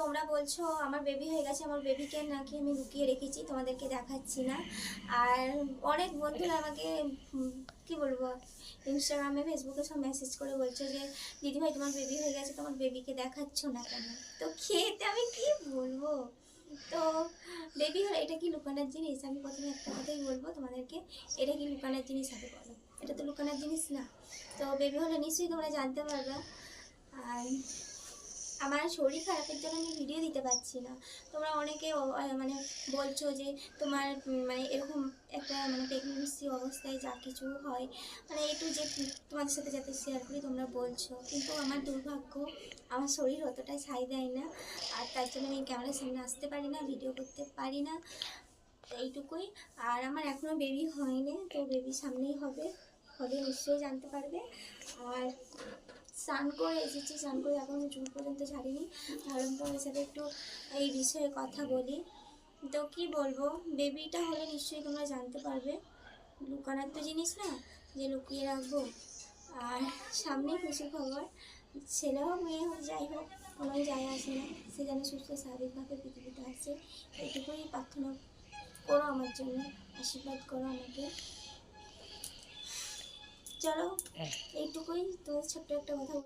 তোমরা বলছো, আমার বেবি হয়ে গেছে, আমার বেবিকে নাকি আমি লুকিয়ে রেখেছি, তোমাদেরকে দেখাচ্ছি না। আর অনেক বন্ধুরা আমাকে কি বলব ইনস্টাগ্রামে ফেসবুকে সব মেসেজ করে বলছো যে, দিদিভাই, তোমার বেবি হয়ে গেছে, তোমার বেবিকে দেখাচ্ছ না কেন? তো খেতে আমি কি বলব? তো বেবি হলে এটা কি লুকানোর জিনিস? আমি প্রথমে একটা কথাই বলব তোমাদেরকে, এটা কি লুকানোর জিনিস হবে বলো? এটা তো লুকানোর জিনিস না। তো বেবি হলে নিশ্চয়ই তোমরা জানতে পারবে। আর আমার শরীর খারাপের জন্য আমি ভিডিও দিতে পারছি না। তোমরা অনেকে মানে বলছো যে তোমার মানে এরকম একটা মানে প্রেগনেন্সি অবস্থায় যা কিছু হয় মানে একটু যে তোমাদের সাথে যাতে শেয়ার করি, তোমরা বলছো। কিন্তু আমার দুর্ভাগ্য, আমার শরীর অতটাই ছাই দেয় না, আর তার জন্য আমি ক্যামেরার সামনে আসতে পারি না ভিডিও করতে পারি না। এইটুকুই। আর আমার এখনও বেবি হয়নি, তো বেবি সামনেই হবে। হলে নিশ্চয়ই জানতে পারবে। আর স্নান করে এসেছি, স্নান করে এখন চুল পর্যন্ত ছাড়িনি। ভাবলাম তোমার সাথে একটু এই বিষয়ে কথা বলি। তো কি বলব বেবিটা হলে নিশ্চয়ই তোমরা জানতে পারবে। লুকানোর তো জিনিস না, যে লুকিয়ে রাখব। আর সামনে খুশি খবর, ছেলে হোক, মেয়ে হোক, যাই হোক, কোনো যায় আসে না। সে যেন সুস্থ, স্বাভাবিকভাবে পৃথিবীতে আসে। এটুকুই প্রার্থনা করো আমার জন্য, আশীর্বাদ করো আমাকে। চলো। এইটুকুই। তোমার ছোট্ট একটা কথা